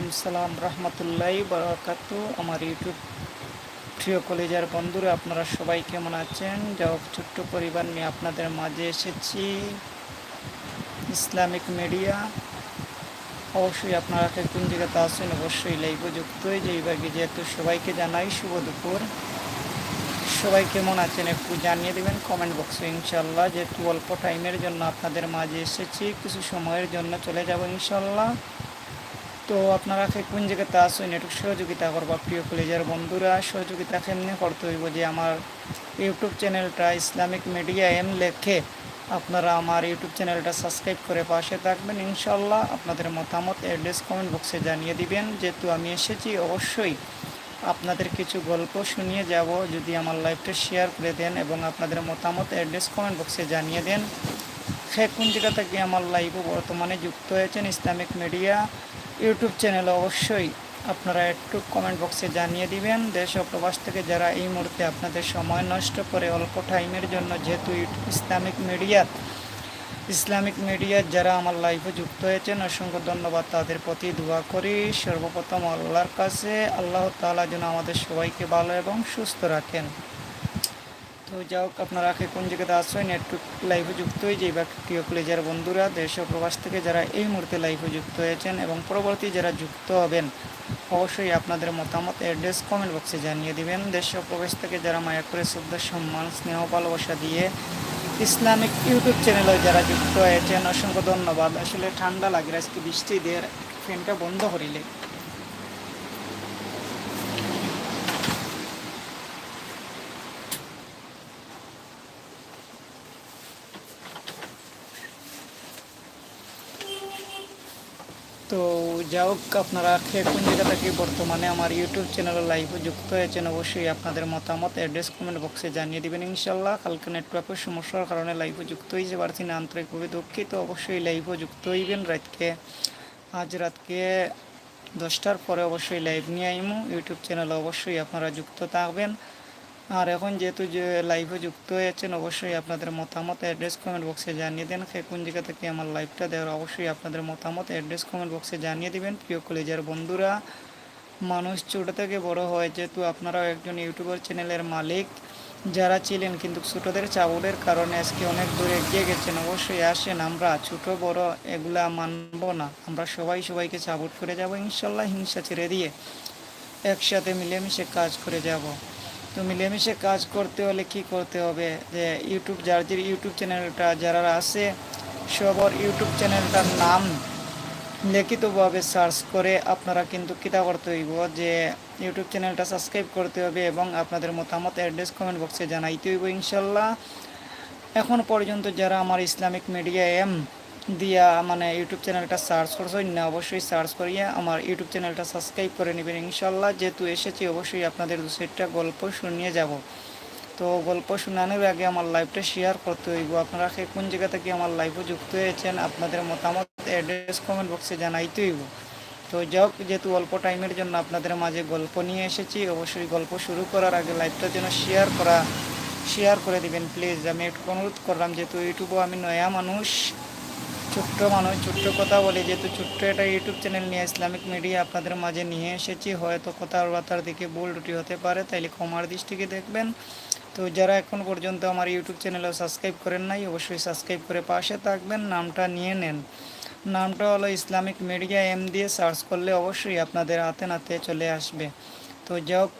ওয়ালাইকুম সালাম, রহমতুল্লাহ বারাকাত। আমার ইউটিউব প্রিয় কলেজের বন্ধুরা, আপনারা সবাই কেমন আছেন? যা ছোট্ট পরিবার নিয়ে আপনাদের মাঝে এসেছি। ইসলামিক মিডিয়া, অবশ্যই আপনারা কোন জায়গাতে আসেন অবশ্যই লাইভ যুক্ত হয়ে যে বিভাগে যেহেতু সবাইকে জানাই, শুভ দুপুর। সবাই কেমন আছেন একটু জানিয়ে দেবেন কমেন্ট বক্সে ইনশাল্লাহ যেহেতু অল্প টাইমের জন্য আপনাদের মাঝে এসেছি, কিছু সময়ের জন্য চলে যাব ইনশাল্লাহ তো আপনারা কোন জায়গাতে আসুন একটু সহযোগিতা করবা, প্রিয় কলেজের বন্ধুরা। সহযোগিতা কেমনি করতে হইব যে আমার ইউটিউব চ্যানেলটা ইসলামিক মিডিয়া এম লেখে আপনারা আমার ইউটিউব চ্যানেলটা সাবস্ক্রাইব করে পাশে থাকবেন। ইনশাল্লাহ আপনাদের মতামত অ্যাড্রেস কমেন্ট বক্সে জানিয়ে দিবেন। যেহেতু আমি এসেছি, অবশ্যই আপনাদের কিছু গল্প শুনিয়ে যাব। যদি আমার লাইভটা শেয়ার করে দেন এবং আপনাদের মতামত অ্যাড্রেস কমেন্ট বক্সে জানিয়ে দেন। সে কোন জায়গা থেকে আমার লাইভও বর্তমানে যুক্ত হয়েছেন ইসলামিক মিডিয়া ইউটিউব চ্যানেলে অবশ্যই আপনারা একটু কমেন্ট বক্সে জানিয়ে দিবেন। দেশ ও প্রবাস থেকে যারা এই মুহূর্তে আপনাদের সময় নষ্ট করে অল্প টাইমের জন্য যেহেতু ইসলামিক মিডিয়া ইসলামিক মিডিয়ার যারা আমার লাইফে যুক্ত হয়েছেন, অসংখ্য ধন্যবাদ তাদের প্রতি দোয়া করি। সর্বপ্রথম আল্লাহর কাছে আল্লাহ তাআলা যেন আমাদের সবাইকে ভালো এবং সুস্থ রাখেন। তো হোক, আপনারা কে কোন জায়গাতে আসছেন একটু লাইভে যুক্ত হয়ে যাই। বা প্রিয় কলেজের বন্ধুরা, দেশ ও প্রবাস থেকে যারা এই মুহূর্তে লাইভে যুক্ত হয়েছেন এবং পরবর্তী যারা যুক্ত হবেন, অবশ্যই আপনাদের মতামত অ্যাড্রেস কমেন্ট বক্সে জানিয়ে দিবেন। দেশ ও প্রবাস থেকে যারা মায়া করে শ্রদ্ধা, সম্মান, স্নেহ, ভালোবাসা দিয়ে ইসলামিক ইউটিউব চ্যানেলে যারা যুক্ত হয়েছেন, অসংখ্য ধন্যবাদ। আসলে ঠান্ডা লাগে, আজকে বৃষ্টি ফ্যানটা বন্ধ করিলে তো যা হোক, আপনারা কোন জায়গা থেকে বর্তমানে আমার ইউটিউব চ্যানেলে লাইভে যুক্ত হয়েছেন, অবশ্যই আপনাদের মতামত অ্যাড্রেস কমেন্ট বক্সে জানিয়ে দেবেন ইনশাল্লাহ কালকে নেটওয়ার্কের সমস্যার কারণে লাইভে যুক্ত হয়েছে পারছি না আন্তরিকভাবে দুঃখিত। অবশ্যই লাইভে যুক্ত হইবেন রাতকে, আজ রাতকে দশটার পরে অবশ্যই লাইভ নিয়ে আইমু। ইউটিউব চ্যানেলে অবশ্যই আপনারা যুক্ত থাকবেন। আর এখন যেহেতু যে লাইভে যুক্ত হয়েছেন, অবশ্যই আপনাদের মতামত অ্যাড্রেস কমেন্ট বক্সে জানিয়ে দেন। কোন জায়গা থেকে আমার লাইভটা দেওয়ার, অবশ্যই আপনাদের মতামত অ্যাড্রেস কমেন্ট বক্সে জানিয়ে দিবেন। প্রিয় কলেজের বন্ধুরা, মানুষ ছোটো থেকে বড় হয়, যেহেতু আপনারাও একজন ইউটিউবার চ্যানেলের মালিক। যারা ছিলেন কিন্তু ছোটোদের চাবলের কারণে আজকে অনেক দূরে এগিয়ে গেছেন। অবশ্যই আসেন, আমরা ছোট, বড় এগুলা মানব না। আমরা সবাই সবাইকে চাবট করে যাব, ইনশাল্লাহ হিংসা ছেড়ে দিয়ে একসাথে মিলেমিশে কাজ করে যাব। তো মিলেমিশে কাজ করতে হলে কি করতে হবে? যে ইউটিউব যার যে ইউটিউব চ্যানেলটা যারা আছে, সবার ইউটিউব চ্যানেলটার নাম লিখিতভাবে সার্চ করে আপনারা কিন্তু কিতা করতে হইব। যে ইউটিউব চ্যানেলটা সাবস্ক্রাইব করতে হবে এবং আপনাদের মতামত অ্যাড্রেস কমেন্ট বক্সে জানাইতে হইব ইনশাল্লাহ। এখন পর্যন্ত যারা আমার ইসলামিক মিডিয়া এম দিয়া মানে ইউটিউব চ্যানেলটা সার্চ করছেন না অবশ্যই সার্চ করিয়ে আমার ইউটিউব চ্যানেলটা সাবস্ক্রাইব করে নেবেন। ইনশাল্লাহ যেহেতু এসেছি, অবশ্যই আপনাদের দু চারটা গল্প শুনিয়ে যাব। তো গল্প শোনানোর আগে আমার লাইভটা শেয়ার করতে হইব। আপনারা কোন জায়গা থেকে আমার লাইভে যুক্ত হয়েছেন, আপনাদের মতামত অ্যাড্রেস কমেন্ট বক্সে জানাইতে হইব। তো যাক, যেহেতু অল্প টাইমের জন্য আপনাদের মাঝে গল্প নিয়ে এসেছি, অবশ্যই গল্প শুরু করার আগে লাইভটা যেন শেয়ার করা শেয়ার করে দিবেন। প্লিজ আমি একটু অনুরোধ করলাম, যেহেতু ইউটিউবও আমি নয়া মানুষ ছোট্ট মানুষ ছোট্ট কথা বলি, যেহেতু ছোট্ট একটা ইউটিউব চ্যানেল নিয়ে ইসলামিক মিডিয়া আপনাদের মাঝে নিয়ে এসেছি। হয়তো কথাবার্তার দিকে ভুল রুটি হতে পারে, তাইলে ক্ষমার দৃষ্টিকে দেখবেন। তো যারা এখন পর্যন্ত আমার ইউটিউব চ্যানেলে সাবস্ক্রাইব করেন নাই, অবশ্যই সাবস্ক্রাইব করে পাশে থাকবেন, নামটা নিয়ে নেন। নামটা হলো ইসলামিক মিডিয়া এম দিয়ে সার্চ করলে অবশ্যই আপনাদের হাতে নাতে চলে আসবে। তো যাই হোক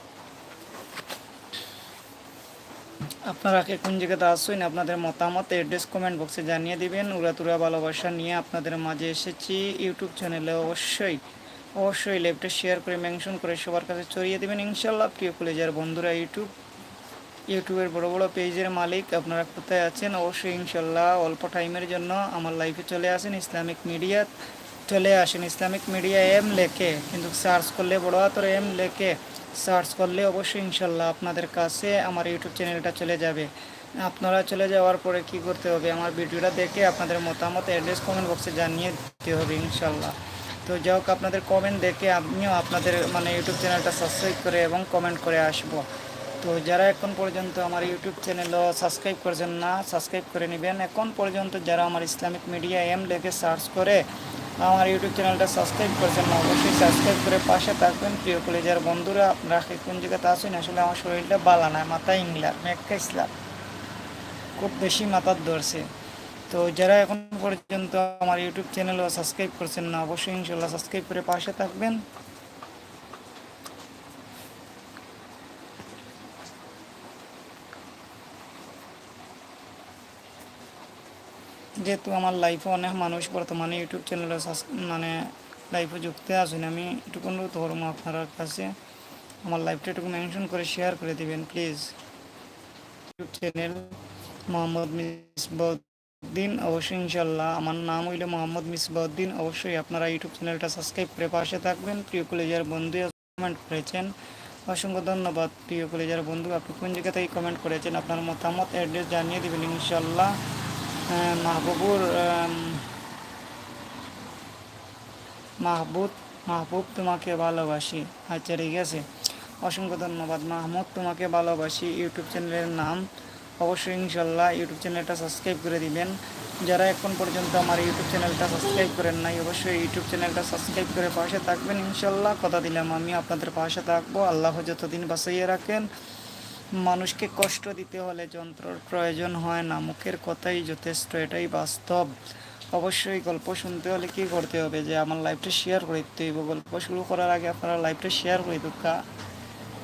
আপনারা কোন জায়গাতে আসছেন, আপনাদের মতামত অ্যাড্রেস কমেন্ট বক্সে জানিয়ে দিবেন। উড়াতুরা ভালোবাসা নিয়ে আপনাদের মাঝে এসেছি। ইউটিউব চ্যানেলে অবশ্যই অবশ্যই লেপটা শেয়ার করে মেনশন করে সবার কাছে ছড়িয়ে দেবেন। ইনশাল্লাহ প্রিয় কলেজার বন্ধুরা ইউটিউব ইউটিউবের বড় বড় পেজের মালিক আপনারা কোথায় আছেন? অবশ্যই ইনশাল্লাহ অল্প টাইমের জন্য আমার লাইফে চলে আসেন ইসলামিক মিডিয়া চলে আসেন ইসলামিক মিডিয়া এম লেখে। কিন্তু সার্চ করলে বড় হাতর এম লেখে। সার্চ করলে অবশ্যই ইনশাল্লাহ আপনাদের কাছে আমার ইউটিউব চ্যানেলটা চলে যাবে। আপনারা চলে যাওয়ার পরে কি করতে হবে? আমার ভিডিওটা দেখে আপনাদের মতামত অ্যাড্রেস কমেন্ট বক্সে জানিয়ে দিতে হবে ইনশাল্লাহ। তো যাই হোক, আপনাদের কমেন্ট দেখে আমিও আপনাদের মানে ইউটিউব চ্যানেলটা সাবস্ক্রাইব করে এবং কমেন্ট করে আসব। তো যারা এখন পর্যন্ত আমার ইউটিউব চ্যানেলও সাবস্ক্রাইব করছেন না সাবস্ক্রাইব করে নেবেন। এখন পর্যন্ত যারা আমার ইসলামিক মিডিয়া এম লেখে সার্চ করে আমার ইউটিউব চ্যানেলটা সাবস্ক্রাইব করেছেন না অবশ্যই সাবস্ক্রাইব করে পাশে থাকবেন। প্রিয় কলেজের বন্ধুরা, আপনারা কোন জায়গাতে আছেন? আসলে আমার শরীরটা বালা না, মাথা ইংলার মেঘ ইসলাম। খুব বেশি মাথার ধরছে। তো যারা এখন পর্যন্ত আমার ইউটিউব চ্যানেলও সাবস্ক্রাইব করছেন না, অবশ্যই ইনশাল্লাহ সাবস্ক্রাইব করে পাশে থাকবেন। যেহেতু আমার লাইফে অনেক মানুষ বর্তমানে ইউটিউব চ্যানেলে মানে লাইফে যুক্ত আছেন আমি এটুকু অনুরোধ করব আপনার কাছে। আমার লাইফটা একটু মেনশন করে শেয়ার করে দিবেন please YouTube channel Mohammad Misbauddin, অবশ্যই ইনশাল্লাহ আমার নাম হইলে মোহাম্মদ মিসবাউদ্দিন। অবশ্যই আপনারা ইউটিউব চ্যানেলটা সাবস্ক্রাইব করে পাশে থাকবেন। প্রিয় কলেজের বন্ধু কমেন্ট করেছেন। অসংখ্য ধন্যবাদ। প্রিয় কলেজের বন্ধু, আপনি কোন জায়গা থেকে কমেন্ট করেছেন? আপনার মতামত অ্যাড্রেস জানিয়ে দেবেন ইনশাল্লাহ মাহবুবুর মাহবুব মাহবুব তোমাকে ভালোবাসি। আচ্ছা ঠিক আছে অসংখ্য ধন্যবাদ। মাহমুদ তোমাকে ভালোবাসি। ইউটিউব চ্যানেলের নাম অবশ্যই ইনশাল্লাহ ইউটিউব চ্যানেলটা সাবস্ক্রাইব করে দিবেন। যারা এখন পর্যন্ত আমার ইউটিউব চ্যানেলটা সাবস্ক্রাইব করেন নাই, অবশ্যই ইউটিউব চ্যানেলটা সাবস্ক্রাইব করে পাশে থাকবেন ইনশাল্লাহ। কথা দিলাম আমি, আপনাদের পাশে থাকব। আল্লাহ যতদিন বাঁচাইয়ে রাখেন মানুষকে কষ্ট দিতে হলে যন্ত্রর প্রয়োজন হয় না। মুখের কথাই যথেষ্ট, এটাই বাস্তব। অবশ্যই গল্প শুনতে হলে কি করতে হবে? যে আমার লাইফটা শেয়ার করে দিতে হইব। গল্প শুরু করার আগে আপনারা লাইফটা শেয়ার করে দুঃখা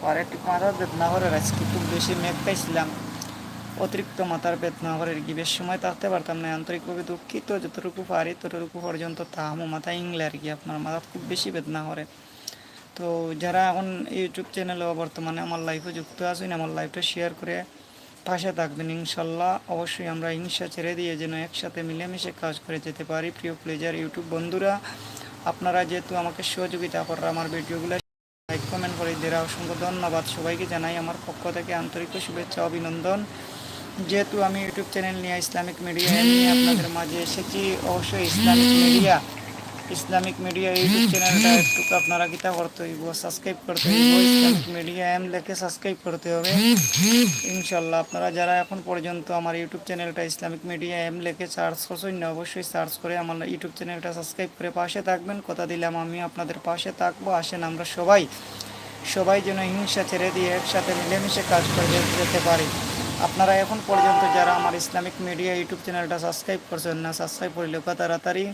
আর একটু মাথার বেদনা করে আজকে খুব বেশি মেঘ পাইছিলাম। অতিরিক্ত মাথার বেদনা করে বেশ সময় থাকতে পারতাম না। আন্তরিকভাবে দুঃখিত, যতটুকু পারি ততটুকু পর্যন্ত তাহামো মাথা ইংলে আর কি, আপনার মাথা খুব বেশি বেদনা করে। তো যারা এখন ইউটিউব চ্যানেলে বর্তমানে আমার লাইফে যুক্ত আছেন, আমার লাইফটা শেয়ার করে পাশে থাকবেন। ইনশাল্লাহ অবশ্যই আমরা হিংসা ছেড়ে দিয়ে যেন একসাথে মিলেমিশে কাজ করে যেতে পারি। প্রিয় প্লেজার ইউটিউব বন্ধুরা, আপনারা যেহেতু আমাকে সহযোগিতা করার আমার ভিডিওগুলো লাইক কমেন্ট করে দেওয়া অসংখ্য ধন্যবাদ। সবাইকে জানাই আমার পক্ষ থেকে আন্তরিক শুভেচ্ছা, অভিনন্দন। যেহেতু আমি ইউটিউব চ্যানেল নিয়ে ইসলামিক মিডিয়া নিয়ে আপনাদের মাঝে এসেছি, অবশ্যই Islamic media Islamic media YouTube চ্যানেলটা একটু আপনারা কিতা করতে হইব সাবস্ক্রাইব করতে হইব। ইসলামিক মিডিয়া এম লেখে সাবস্ক্রাইব করতে হবে। ইনশাল্লাহ আপনারা যারা এখন পর্যন্ত আমার ইউটিউব চ্যানেলটা ইসলামিক মিডিয়া এম লেখে সার্চ করছেন না, অবশ্যই সার্চ করে আমার ইউটিউব চ্যানেলটা সাবস্ক্রাইব করে পাশে থাকবেন। কথা দিলাম, আমি আপনাদের পাশে থাকব। আসেন আমরা সবাই সবাই যেন হিংসা ছেড়ে দিয়ে একসাথে মিলেমিশে কাজ করে যেতে পারি। আপনারা এখন পর্যন্ত যারা আমার ইসলামিক মিডিয়া ইউটিউব চ্যানেলটা সাবস্ক্রাইব করছেন না, সাবস্ক্রাইব করে লেখা তাড়াতাড়ি।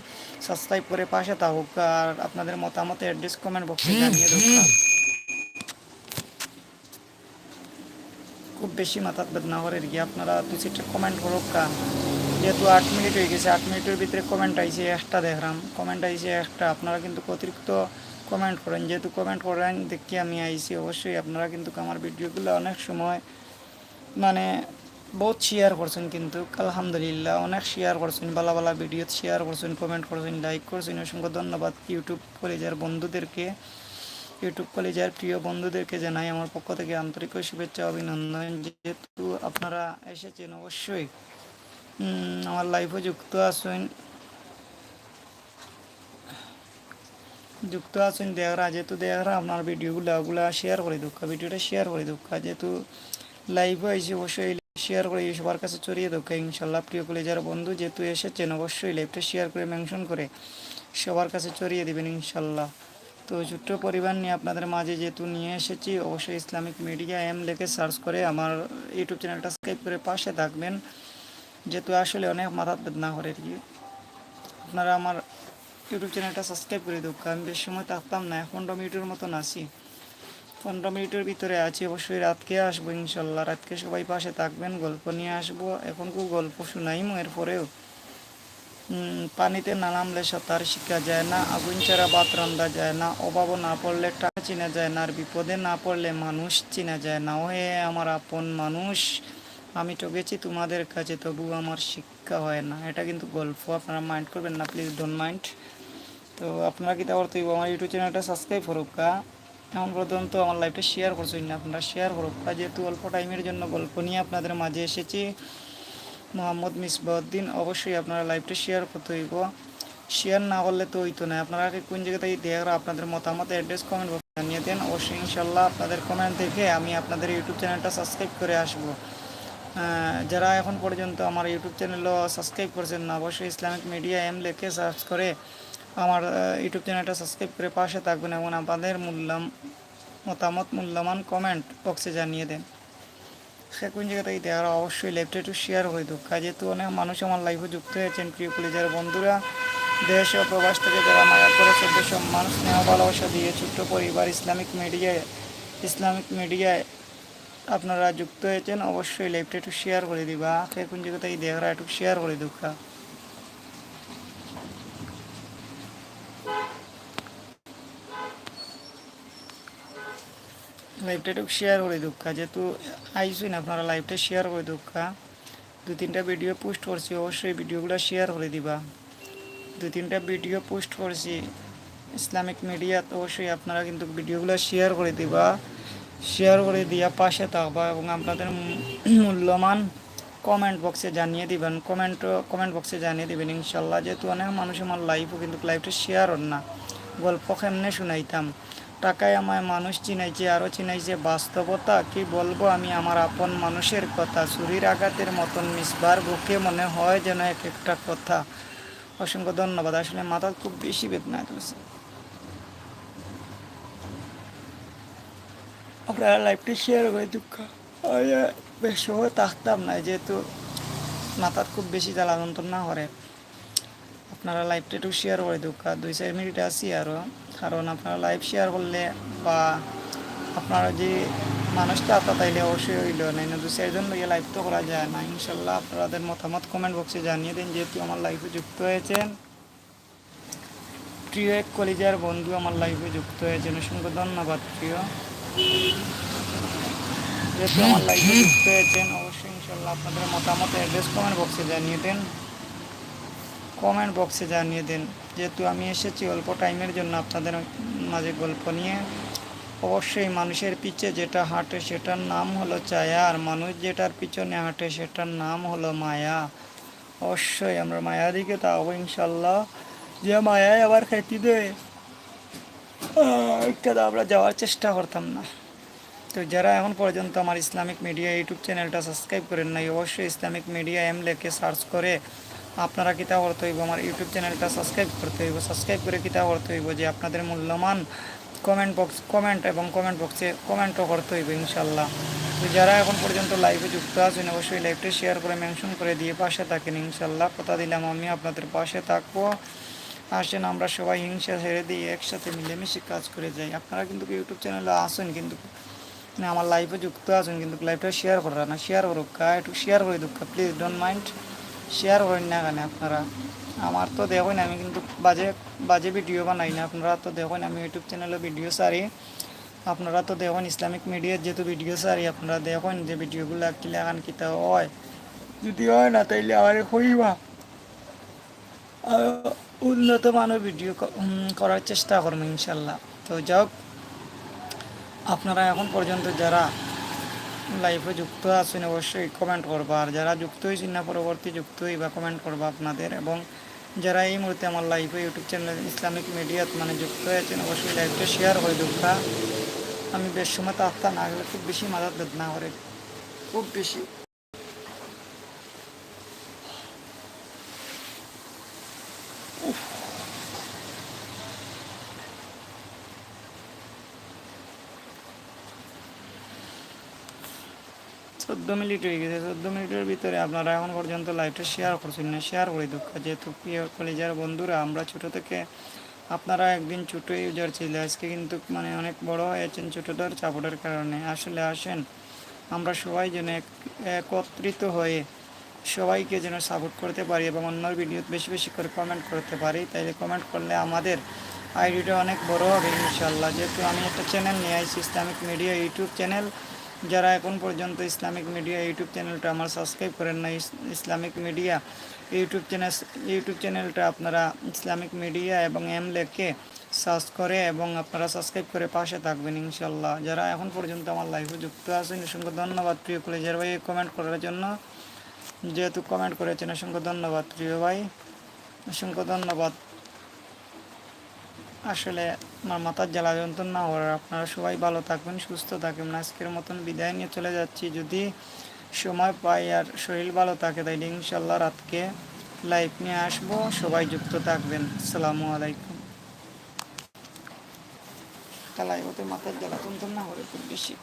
সাবস্ক্রাইব করে পাশে থাকুক আর আপনাদের মতামত অ্যাড্রেস কমেন্ট বক্সে জানিয়ে দরকার খুব বেশি মাথার বেদনা করে কি আপনারা দু চারটে কমেন্ট করুক কা যেহেতু আট মিনিট হয়ে গেছে, আট মিনিটের ভিতরে কমেন্ট আইছে একটা দেখলাম কমেন্ট আইসে একটা। আপনারা কিন্তু অতিরিক্ত কমেন্ট করেন, যেহেতু কমেন্ট করেন দেখি আমি আইছি, অবশ্যই আপনারা কিন্তু আমার ভিডিওগুলো অনেক সময় মানে বহুত শেয়ার করছেন কিন্তু, আলহামদুলিল্লাহ, অনেক শেয়ার করছেন, ভালো ভালো ভিডিও শেয়ার করছেন কমেন্ট করছেন লাইক করছেন, অসংখ্য ধন্যবাদ ইউটিউব কলেজের বন্ধুদেরকে। ইউটিউব কলেজের প্রিয় বন্ধুদেরকে জানাই আমার পক্ষ থেকে আন্তরিক শুভেচ্ছা, অভিনন্দন। যেহেতু আপনারা এসেছেন অবশ্যই আমার লাইফে যুক্ত আছেন যুক্ত আছেন দেহরা যেহেতু দেহরা আপনার ভিডিওগুলো ওগুলা শেয়ার করে দুঃখ ভিডিওটা শেয়ার করে দুঃখ যেহেতু লাইভে এসে অবশ্যই শেয়ার করে সবার কাছে ছড়িয়ে দুঃখ ইনশাল্লাহ প্রিয় কলেজের বন্ধু যেহেতু এসেছেন, অবশ্যই লাইভটা শেয়ার করে মেনশন করে সবার কাছে ছড়িয়ে দেবেন ইনশাল্লাহ। তো ছোট্ট পরিবার নিয়ে আপনাদের মাঝে যেহেতু নিয়ে এসেছি, অবশ্যই ইসলামিক মিডিয়া এম লেখে সার্চ করে আমার ইউটিউব চ্যানেলটা সাবস্ক্রাইব করে পাশে থাকবেন। যেহেতু আসলে অনেক মাথা বেদনা করে আর কি। আপনারা আমার ইউটিউব চ্যানেলটা সাবস্ক্রাইব করে দেবো আমি বেশ সময় থাকতাম না পনেরো মিনিটের মতন আসি পনেরো মিনিটের ভিতরে আছি, অবশ্যই রাতকে আসব ইনশাল্লাহ। রাতকে সবাই পাশে থাকবেন, গল্প নিয়ে আসব। এখন খুব গল্প শোনাইমো এরপরেও পানিতে না নামলে সাঁতার শিখা যায় না, আগুন ছাড়া ভাত রান্ধা যায় না অভাব না পড়লে টাকা চিনা যায় না, আর বিপদে না পড়লে মানুষ চিনা যায় না। ও হে আমার আপন মানুষ, আমি গেছি তোমাদের কাছে, তবু আমার শিক্ষা হয় না। এটা কিন্তু গল্প, আপনারা মাইন্ড করবেন না প্লিজ ডোন্ট মাইন্ড তো আপনারা কি তুই আমার ইউটিউব চ্যানেলটা সাবস্ক্রাইব করুক এখন পর্যন্ত আমার লাইফটা শেয়ার করছেন না। আপনারা শেয়ার করুক। যেহেতু অল্প টাইমের জন্য গল্প নিয়ে আপনাদের মাঝে এসেছি, মোহাম্মদ মিসবাউদ্দিন, অবশ্যই আপনারা লাইভটা শেয়ার করতে হইব। শেয়ার না করলে তো হইতো না। আপনারা কোন জায়গা থেকে দেখরা আপনাদের মতামত অ্যাড্রেস কমেন্ট বক্সে জানিয়ে দেন। অবশ্যই ইনশাল্লাহ আপনাদের কমেন্ট দেখে আমি আপনাদের ইউটিউব চ্যানেলটা সাবস্ক্রাইব করে আসব। যারা এখন পর্যন্ত আমার ইউটিউব চ্যানেলও সাবস্ক্রাইব করছেন না, অবশ্যই ইসলামিক মিডিয়া এম লেখে সার্চ করে। আমার ইউটিউব চ্যানেলটা সাবস্ক্রাইব করে পাশে থাকবেন এবং আপনাদের মূল্যাম, মতামত মূল্যবান কমেন্ট বক্সে জানিয়ে দেন। সে কোন জায়গা থেকে অবশ্যই লাইভটা একটু শেয়ার হয়ে দুঃখ যেহেতু অনেক মানুষ আমার লাইভে যুক্ত হয়েছেন, প্রিয় কলেজের বন্ধুরা। দেশ ও প্রবাস থেকে যারা মায়া করে চোদ্দ সম্মান স্নেহ ভালোবাসা দিয়ে ছোট্ট পরিবার ইসলামিক মিডিয়ায় ইসলামিক মিডিয়ায় আপনারা যুক্ত হয়েছেন, অবশ্যই লাইভটা একটু শেয়ার করে দিবা। সে কোন জায়গা থেকে একটু শেয়ার করে দুঃখা লাইভটা একটু শেয়ার করে দুঃখা যেহেতু আইসুন আপনারা লাইভটা শেয়ার করে দুঃখা দু তিনটা ভিডিও পোস্ট করছি, অবশ্যই ভিডিওগুলো শেয়ার করে দিবা। দু তিনটা ভিডিও পোস্ট করছি ইসলামিক মিডিয়াত অবশ্যই আপনারা কিন্তু ভিডিওগুলো শেয়ার করে দিবা। শেয়ার করে দিয়া পাশে থাকবা এবং আপনাদের মূল্যমান কমেন্ট বক্সে জানিয়ে দিবেন। কমেন্ট কমেন্ট বক্সে জানিয়ে দিবেন, ইনশাল্লাহ। যেহেতু অনেক মানুষ আমার লাইভও কিন্তু লাইভটা শেয়ার হন না। গল্প কেমনে শুনাইতাম? টাকায় আমায় মানুষ চিনাইছে আরও চিনাইছে, বাস্তবতা কি বলব আমি আমার আপন মানুষের কথা। ছুরির আঘাতের মতন মিসবার বুকে মনে হয় যেন এক একটা কথা। অসংখ্য ধন্যবাদ, আসলে মাথা খুব বেশি বেদনা তুলছে। আপনারা লাইভটি শেয়ার করে দুঃখ বেশ সময় থাকতাম না, যেহেতু মাথার খুব বেশি জ্বালা যন্ত্রণা করে। আপনারা লাইভটা একটু শেয়ার করে দুঃখ দুই, চার মিনিট আছি আরও কারণ আপনারা লাইভ শেয়ার করলে বা আপনারা যে মানুষটা আপনার তাইলে অবশ্যই হইল। না দু চারজন লাইভ তো করা যায় না। ইনশাল্লাহ আপনাদের মতামত কমেন্ট বক্সে জানিয়ে দিন, যেহেতু আমার লাইফে যুক্ত হয়েছেন। প্রিয় এক কলিজার বন্ধু আমার লাইফে যুক্ত হয়েছেন, অসংখ্য ধন্যবাদ, প্রিয়। যেহেতু আমার লাইফে যুক্ত হয়েছেন, অবশ্যই ইনশাল্লাহ আপনাদের মতামত অ্যাড্রেস কমেন্ট বক্সে জানিয়ে দেন। কমেন্ট বক্সে জানিয়ে দিন। যেহেতু আমি এসেছি অল্প টাইমের জন্য আপনাদের মাঝে গল্প নিয়ে, অবশ্যই মানুষের পিছে যেটা হাঁটে সেটার নাম হলো ছায়া, আর মানুষ যেটার পিছনে হাঁটে সেটার নাম হলো মায়া। অবশ্যই আমরা মায়া দিকে তাও ইনশাল্লাহ। যে মায়ায় আবার খেতে দেয় একটা আমরা যাওয়ার চেষ্টা করতাম না। তো যারা এখন পর্যন্ত আমার ইসলামিক মিডিয়া ইউটিউব চ্যানেলটা সাবস্ক্রাইব করেন নাই, অবশ্যই ইসলামিক মিডিয়া এম লেখে সার্চ করে আপনারা কিতা করতে হইব, আমার ইউটিউব চ্যানেলটা সাবস্ক্রাইব করতে হইব। সাবস্ক্রাইব করে কিতা করতে হইব যে আপনাদের মূল্যমান কমেন্ট বক্স কমেন্ট এবং কমেন্ট বক্সে কমেন্টও করতে হইব ইনশাল্লাহ তো যারা এখন পর্যন্ত লাইভে যুক্ত আছেন, অবশ্যই লাইভটা শেয়ার করে মেনশন করে দিয়ে পাশে থাকেন ইনশাল্লাহ কথা দিলাম আমি, আপনাদের পাশে থাকব। আসেন, আমরা সবাই হিংসা ছেড়ে দিয়ে একসাথে মিলেমিশে কাজ করে যাই। আপনারা কিন্তু ইউটিউব চ্যানেলে আসেন, কিন্তু মানে আমার লাইভে যুক্ত আছেন, কিন্তু লাইভটা শেয়ার করা না। শেয়ার করুক একটু শেয়ার করে দুঃখ প্লিজ ডোন্ট মাইন্ড শেয়ার করেন না কেন আপনারা? আমার তো দেখুন আমি কিন্তু বাজে বাজে ভিডিও বানাই না। আপনারা তো দেখুন আমি ইউটিউব চ্যানেলে ভিডিও সারি। আপনারা তো দেখুন ইসলামিক মিডিয়ার যেহেতু ভিডিও সারি, আপনারা দেখুন যে ভিডিওগুলো কিলে এখন কিতা হয়। যদি হয় না, তাইলে আমার হইবা উন্নত মানের ভিডিও করার চেষ্টা করব ইনশাল্লাহ। তো যাক আপনারা এখন পর্যন্ত যারা লাইভে যুক্ত আছেন, অবশ্যই কমেন্ট করবা। আর যারা যুক্ত হয়েছেন না, পরবর্তী যুক্ত হই বা কমেন্ট করবা আপনাদের। এবং যারা এই মুহূর্তে আমার লাইফে ইউটিউব চ্যানেল ইসলামিক মিডিয়াত মানে যুক্ত হয়েছেন অবশ্যই লাইভটা শেয়ার করে দুঃখা আমি বেশ সময় তো আত্মা না গেলে খুব বেশি মাদার বেদনা করে। খুব বেশি। চোদ্দ মিনিট হয়ে গেছে, চোদ্দ মিনিটের ভিতরে আপনারা এখন পর্যন্ত লাইভটা শেয়ার করছেন না। শেয়ার করে দুঃখ, যেহেতু প্রিয় কলেজের বন্ধুরা, আমরা ছোট থেকে আপনারা একদিন ছোটো ইউজার ছিল, আজকে কিন্তু মানে অনেক বড় হয়েছেন ছোটোদের চাপটের কারণে। আসলে আসেন, আমরা সবাই যেন একত্রিত হয়ে সবাইকে যেন সাপোর্ট করতে পারি এবং অন্য ভিডিও বেশি বেশি করে কমেন্ট করতে পারি। তাইলে কমেন্ট করলে আমাদের আইডিটা অনেক বড় হবে ইনশাল্লাহ। যেহেতু আমি একটা চ্যানেল নিয়ে আসছি ইসলামিক মিডিয়া ইউটিউব চ্যানেল যারা এখন পর্যন্ত ইসলামিক মিডিয়া ইউটিউব চ্যানেলটা আমার সাবস্ক্রাইব করেন না Islamic media YouTube channel YouTube চ্যানেলটা আপনারা ইসলামিক মিডিয়া এবং এম লেখে সার্চ করে এবং আপনারা সাবস্ক্রাইব করে পাশে থাকবেন ইনশাল্লাহ। যারা এখন পর্যন্ত আমার লাইফে যুক্ত আছেন, অসংখ্য ধন্যবাদ প্রিয় কলেজের ভাই কমেন্ট করার জন্য। যেহেতু কমেন্ট করেছেন, অসংখ্য ধন্যবাদ প্রিয় ভাই। অসংখ্য ধন্যবাদ। আসলে আমার মাথার জ্বালা যন্ত্রণা হওয়ার আপনারা সবাই ভালো থাকবেন, সুস্থ থাকবেন। আজকের মতন বিদায় নিয়ে চলে যাচ্ছি। যদি সময় পাই আর শরীর ভালো থাকে, তাইলে ইনশাল্লাহ রাতকে লাইভ নিয়ে আসব। সবাই যুক্ত থাকবেন। আসসালামু আলাইকুম। তালাই ওতে মাথার জ্বালা যন্ত্রণা হলে খুব বেশি।